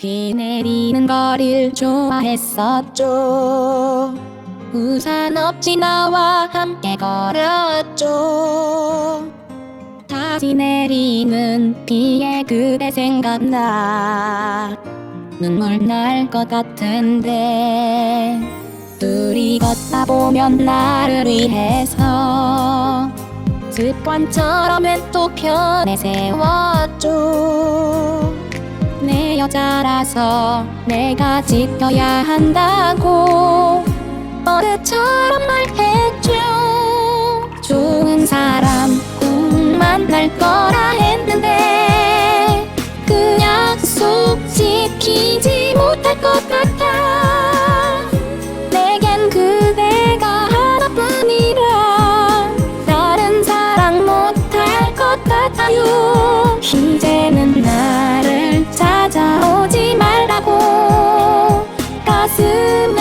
비 내리는 거리를 좋아했었죠. 우산 없이 나와 함께 걸었죠. 다시 내리는 비에 그대 생각나 눈물 날 것 같은데 둘이 걷다 보면 나를 위해서 습관처럼 왼쪽 편에 세웠죠. 내 여자라서 내가 지켜야 한다고. 버릇처럼 말했죠 좋은 사람 꼭 만날 거라 했는데 그 약속 지키지 못할 것 같아. 사랑 못할 것 같아요 Sous-titrage